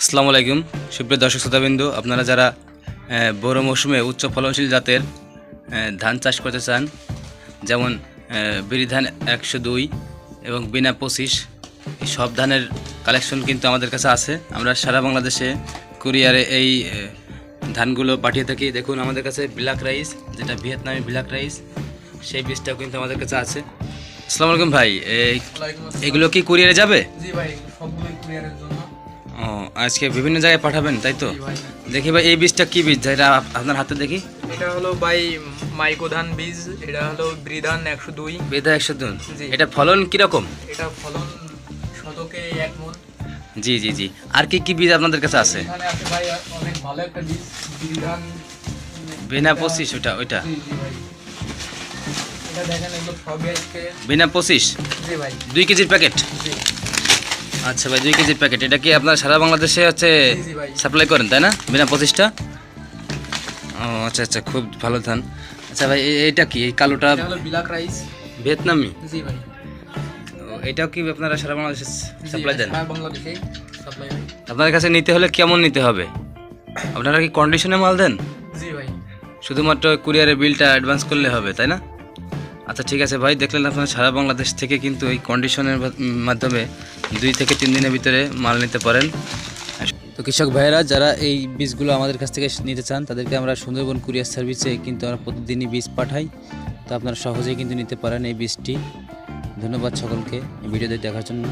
আসসালামু আলাইকুম। সুপ্রিয় দর্শক শ্রোতাবিন্দু আপনারা যারা বড় মৌসুমে উচ্চ ফলনশীল জাতের ধান চাষ করতে চান যেমন বিরি ধান একশো দুই এবং বিনা পঁচিশ এই সব ধানের কালেকশন কিন্তু আমাদের কাছে আছে। আমরা সারা বাংলাদেশে কুরিয়ারে এই ধানগুলো পাঠিয়ে থাকি। দেখুন আমাদের কাছে ব্ল্যাক রাইস যেটা ভিয়েতনামি ব্ল্যাক রাইস সেই বীজটাও কিন্তু আমাদের কাছে আছে। আসসালামু আলাইকুম ভাই এই এগুলো কি কুরিয়ারে যাবে? জি ভাই সবগুলোই কুরিয়ারের জন্য। ও আজকে বিভিন্ন জায়গায় পাঠাবেন তাই তো? দেখি ভাই এই বীজটা কি বীজ? এটা আপনার হাতে দেখি। এটা হলো ভাই মাইকোধান বীজ এটা হলো ব্রিধান একশো দুই। বেদা একশো জি। এটা ফলন কীরকম? এটা ফলন শতকে এক মন। জি জি জি। আর কি কি বীজ আপনাদের কাছে আছে? এখানে আছে ভাই অনেক ভালো একটা বীজ ব্রিধান বিনা পঁচিশ ওটা ওইটা? বিনা পঁচিশ? জি ভাই। দুই কেজির প্যাকেট? জি। আচ্ছা ভাই দুই কেজি প্যাকেট এটা কি আপনার সারা বাংলাদেশে হচ্ছে। সাপ্লাই করেন তাই না? বিনা পঁচিশটা? ও আচ্ছা আচ্ছা খুব ভালো ধান। আচ্ছা ভাই এ- এইটা কি? এই কালোটা এটা বিলাক রাইস। ভিয়েতনামি? জি ভাই। এটাও কি আপনারা সারা বাংলাদেশে সাপ্লাই দেন? সারা বাংলাদেশেই সাপ্লাই আপনার কাছে নিতে হলে কেমন নিতে হবে? আপনারা কি কন্ডিশনে মাল দেন? জি ভাই। শুধুমাত্র কুরিয়ারের বিলটা অ্যাডভান্স করলে হবে তাই না? আচ্ছা ঠিক আছে ভাই, দেখলেন আপনারা, সারা বাংলাদেশ থেকে কিন্তু এই কন্ডিশনের মাধ্যমে দুই থেকে তিন দিনের ভিতরে মাল নিতে পারেন। তো কৃষক ভাইয়েরা, যারা এই বীজগুলো আমাদের কাছ থেকে নিতে চান, তাদেরকে আমরা সুন্দরবন কুরিয়ার সার্ভিসে কিন্তু আমরা প্রতিদিনই বীজ পাঠাই। তো আপনারা সহজেই কিন্তু নিতে পারেন এই বীজটি। ধন্যবাদ সকলকে ভিডিওতে দেখার জন্য।